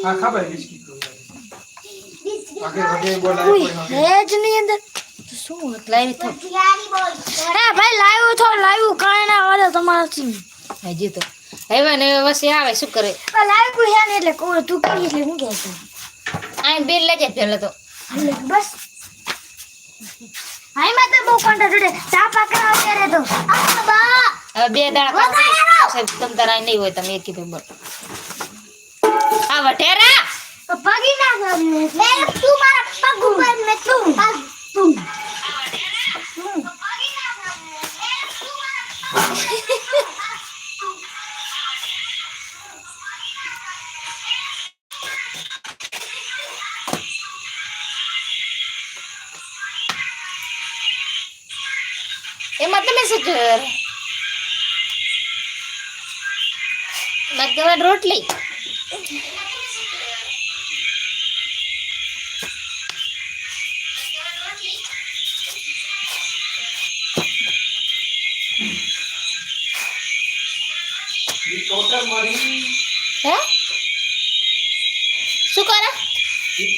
હા ખબર હેજ તો હવે ને વસી આવે શું કરે? લાવ્યું હે ને એટલે કોણ તું એટલે હું કે છે આ લેજે પેલા તો. બસ. હાઈ માં તો બહુ કંટા જોડે ચા પાકડા અત્યારે તો. આ બા બે દાડા તારા નહીં હોય તમે એક કીધું બોલ. આ ના તું મારા પગ ઉપર મે તું તું.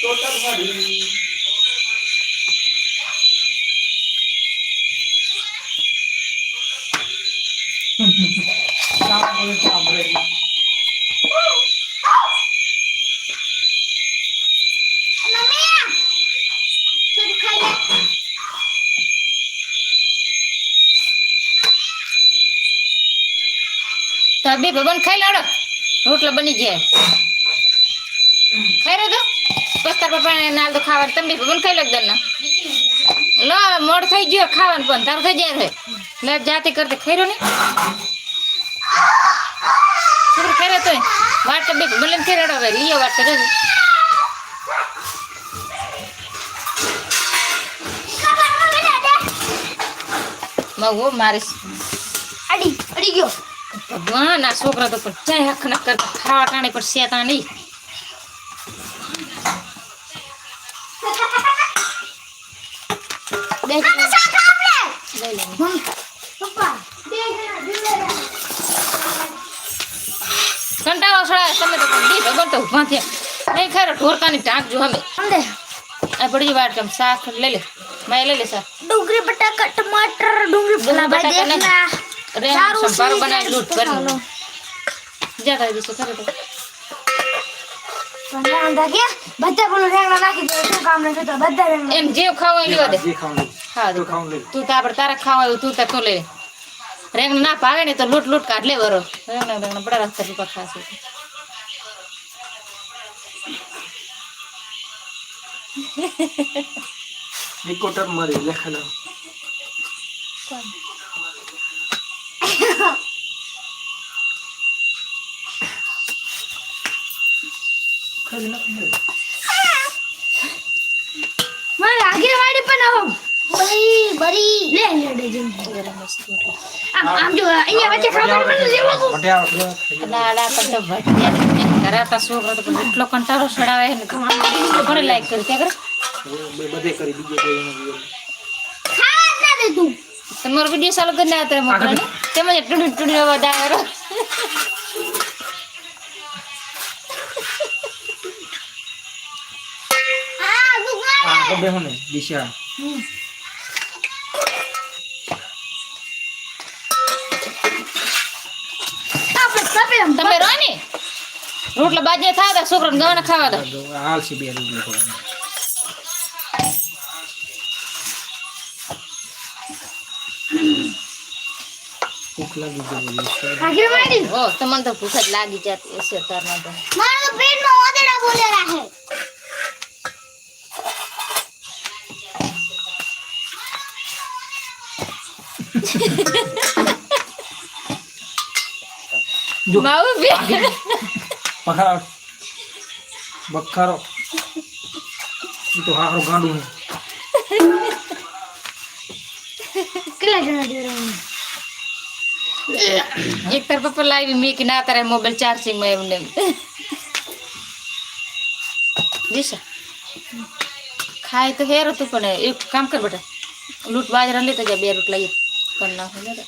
ઈ ટોટલ મારી સાંભળે સાંભળે મમ્મી તું ખાઈ લે તો આ બે ભગવાન ખાઈ લાડો રોટલા બની જાય ખાઈ રહ્યો તો બસ તાર પપ્પાને નાલ તો ખાવાનું તમે બે ભગવાન ખાઈ લો એકદમ લો મોડ થઈ ગયો ખાવાનું પણ તારું થઈ જાય છે લે જાતે કરતે ખાઈ રહ્યો ને છોકરી ખાઈ રહ્યો તોય વાટ બે ભલે ખાઈ રહ્યો હવે લીયો વાટ કરે મગો મારીશ અડી અડી ગયો ભગવાન આ છોકરા તો પણ ચાય હક ન કરતા ખાવા ટાણે પર શેતા નહીં તો ઊભા થયા. નહીં ખરો ઢોરકાની ટાંક જો અમે. આ વાટ કેમ શાક લઈ લે મેં લઈ લે સર ડુંગળી બટાકા ટમાટર ડુંગળી ભલા ભાઈ બટાકા દેખના રે સારું સંભારો બનાવી લૂટ કરી જા ભાઈ દઈશું ખરે તો રેંગણા રેંગણા. એમ જેવ ખાવા હોય દે. હા તો લઈ તું તો આપણે તારા ખાવા તું તાર તો લે. રેંગ ના ભાવે ને તો લૂટ લૂટ કાઢ લે બરો રેંગ રેંગ બડા રસ્તા ખાશે. ઈ ટોટલ મારી લખેલો ખાલી નાખ મારે આગળ વાડી પણ આવો બરી બરી લે લે દે જમ આમ આમ જો અહીંયા વચ્ચે ખાવાનું મને લેવો લાડા પર તો ભટ્યા કરાતા છોકરા તો પણ એટલો કંટાળો સડાવે ને ઘરે લાઈક કરી ત્યાં કરે બધે કરી બીજે કોઈ નથી ખાવા જ ના દે તું તમારો વિડીયો ચાલુ કરીને આવ્યો તમે મોકલાને તેમાં જ ટુડી ટુડી અવાજ આવે રો. આ દુકાન આ તો બેહો ને દિશા રોટલા બાજે થાય તો છોકરાને ગવાના ખાવા દો. હાલ છે બે રૂપિયા ખાવાનું. ભૂખ લાગી ગઈ બધી છે. ઓ તમને તો ભૂખ જ લાગી જતી હશે તારમાં તો. મારો પેટમાં ઓદડા બોલેલા છે જો. માવું બે પખારો બખારો એ તો હારો ગાંડું છે કેટલા જણા દેવાનું એક તાર પપ્પા લાવી મેં કે ના તારે મોબાઈલ ચાર્જિંગ માં એવું ને એમ. દિશા ખાય તો હેર હતું પણ એક કામ કર બેટા લૂટ બાજરા લેતા જા બે રોટલા લઈએ કરી નાખો ને તો.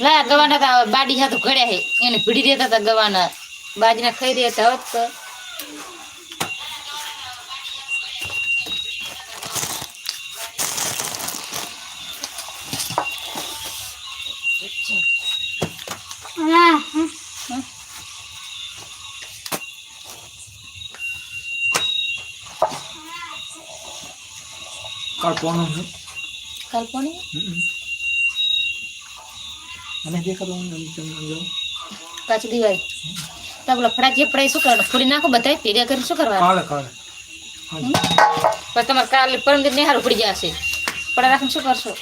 લા ગવાના તા બાડી સાથે ઘડ્યા હે એને ભીડી દેતા હતા ગવાના. બાજના ખાઈ રહ્યા હતા હોત તો. હા. કાલ છે. કાલ કોને તેમ આમ જાઉં. પાછી દિવાળી. તો પેલા જે પડાઈ શું કરવાનું? ફોડી નાખો બધા પેરિયા કરી શું કરવાનું? કાલે પછી તમારે કાલે પરમ દિવસ નિહારું પડી જશે. પડા રાખીને શું કરશો?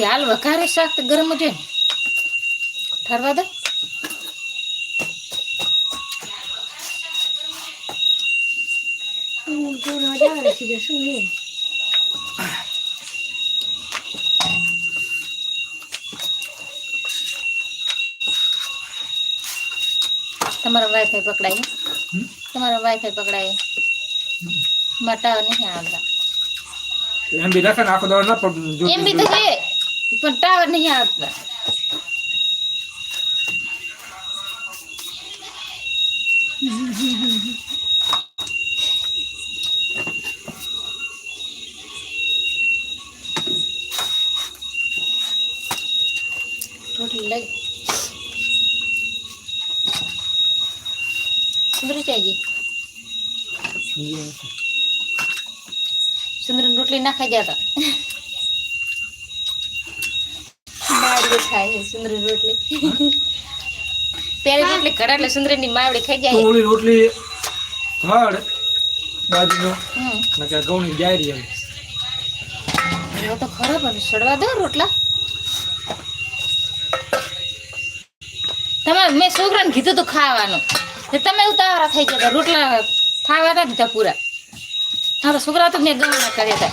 કે હાલ વઘારે શાક તો ગરમ જ હોય ને. ઠરવા દે. તમારા વાઈફાઈ પકડાય? તમારા વાઈફાઈ પકડાય? મટા નહીં આવતા. એમ બી રાખે આખો દવા ના એમ બી તો છે. पर टावर नहीं आता चाहिए सुंदर रोटली ना खा जाता ખાય છે સુંદરી રોટલી. પેલી રોટલી ઘડા એટલે સુંદરી માવડી ખાઈ જાય. ઓલી રોટલી હળ બાજુનો ને કે ઘઉંની ડાયરી આવી એવો તો ખરો પણ સડવા દો રોટલા. તમારે મેં છોકરાને કીધું તો ખાવાનું. તમે ઉતાવળા થઈ ગયા રોટલા ખાવા હતા દીધા પૂરા. હા તો છોકરા તો મેં ગવાના કર્યા હતા.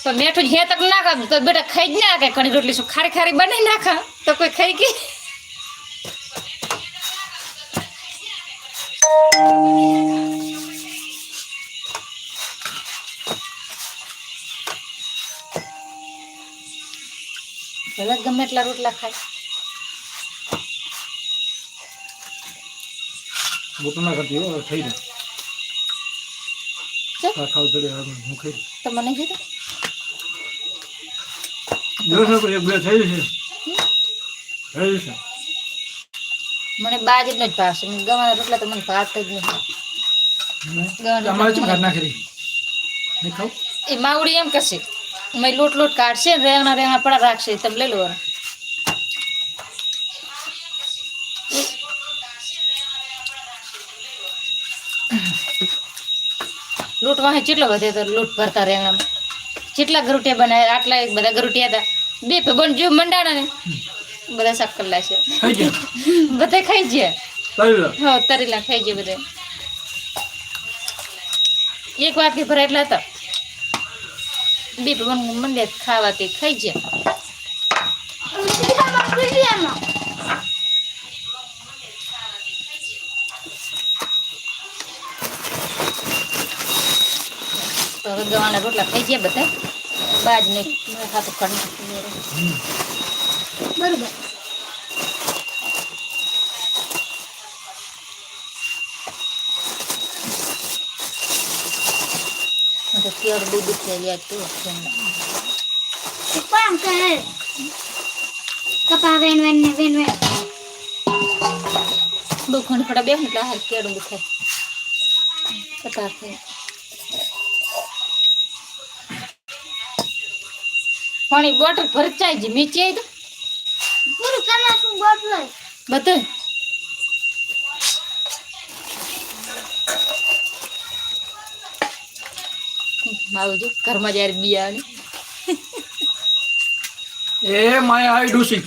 ખાધે તો મેઠું હે તક નાખા તો બેટા ખાઈ જ ના કે ઘણી રોટલી શું ખારી ખારી બનાવી નાખા તો કોઈ ખાઈ ગઈ ભલે ગમે એટલા રોટલા ખાય મોટું ના કરતી હો થઈ જાય ચલ. આ ખાવ ચડે હવે હું ખાઈ લઉં. તો મને કીધું દસ એક બે થઈ છે. થઈ છે. મને બાજરી નો જ ભાવશે મને ગવાના રોટલા તો મને ભાવતા જ નહીં ખાવ? એ માવડી એમ કરશે મેં લોટ લોટ કાઢશે રેંગણા રેંગણા પડા રાખશે તમે લઈ લો. લોટ વાહે કેટલો વધે તો લોટ ભરતા રેવણામાં કેટલા ગરુટિયા બનાવ્યા? આટલા એક બધા ગરુટિયા હતા. બે બન જો મંડાણા ને. બધા સાફ કરલા છે બધા ખાઈ ગયા. હા તરેલા ખાઈ ગયા બધા. એક વાટકી ભરા એટલા હતા. બે બન મંડે ખાવાથી ખાઈ ગયા. તો હવે ગવાના રોટલા થઈ ગયા બધા બાજ નહીં મેં ખાતું કરી હમ. બરોબર તો કેળ બહુ દુખે ગયા તો પણ કરે કપા વેન વેન ને વેન વેન બહુ ઘણી ફટા બે એટલે હાલ કેળું દુખે કતાર પાણી બોટલ ભરચાઈ જી મીચી આવી તો પૂરું કરી શું બોટલ બધું. મારું જો ઘરમાં જ્યારે બિયાની એ માયા આવી ડૂસી.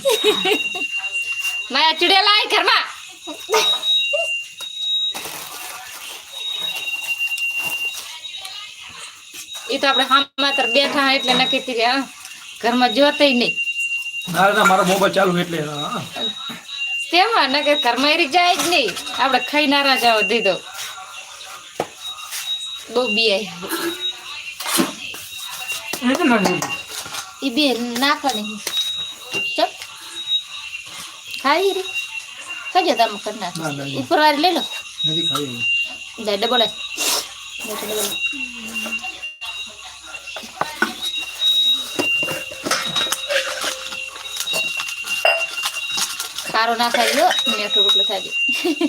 માયા ચડેલા આવી ઘરમાં. એ તો આપણે હામ માત્ર બેઠા એટલે નક્કી કરી હા. ઘરમાં જોતે નહીં. ના ના મારો મોબાઈલ ચાલુ એટલે હા. તેમાં નકે ઘરમાં એરી જાય જ નહીં. આપણે ખાઈ નારા જાવ દીધો. બહુ બિયાય. ના જોયું. બે નાખવાની. ચપ. ખાઈ રે. ખાઈ તમે કરી નાખો. ના, ના, ના. ઉપર વાળી લઈ લો. નથી ખાવી ખારો ના ખાઈ લો મીઠો રોટલો થાય છે.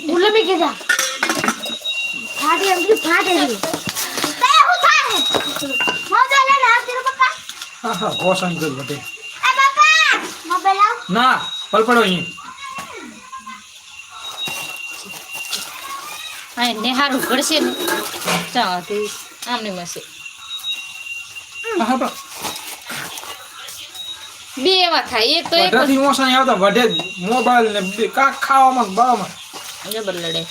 ભૂલો બી કીધા ફાટે એમ ફાટે એમ તે હું થાય મોબાઈલ લે ના તેરો પપ્પા. હા હા કોસન કર બધે. એ પપ્પા મોબાઈલ આવ. ના પલપડો અહીં. હા ને ઘડશે ને. ચાલો આમને મસે હા હા બે એવા થાય. એક તો એક વઢાથી નહીં આવતા વઢે મોબાઈલ ને બે કાંક ખાવામાં બાવામાં જબર લડે.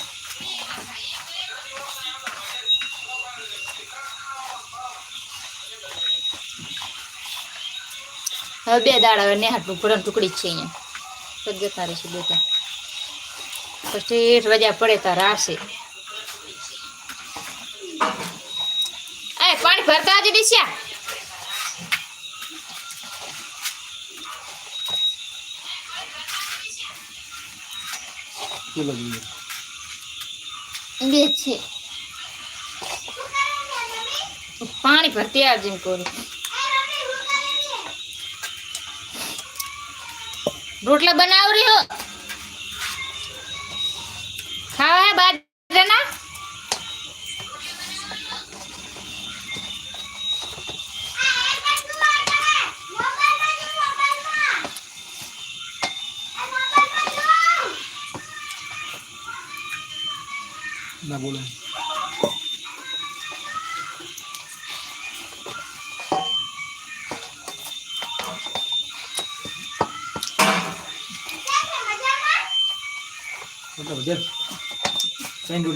હવે બે દાડા હવે નેહાટનું ભરણ ટુકડી જ છે અહીંયા. તો જતા રહેશે બેટા. પછી એઠ રજા પડે તાર આવશે એ પાણી ભરતા જ દિશા જોઈએ બે છે. પાણી ભરતી આવજે કહું રોટલા બનાવ રહ્યો? ત્રણ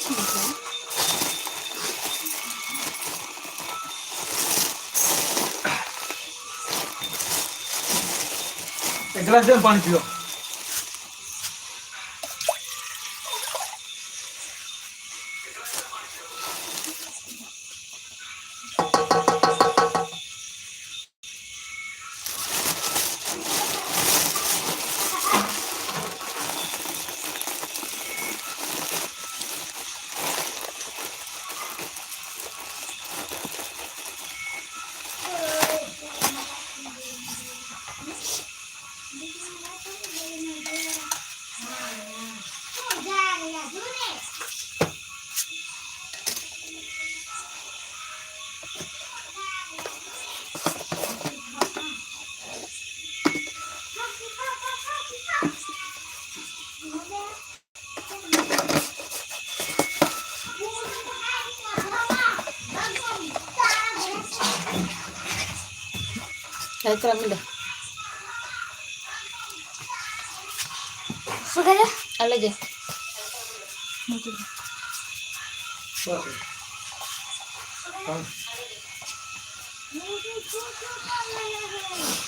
Je vais te. ശർക്കരമ്മിൻ്റെ അല്ല ജെ Thank you.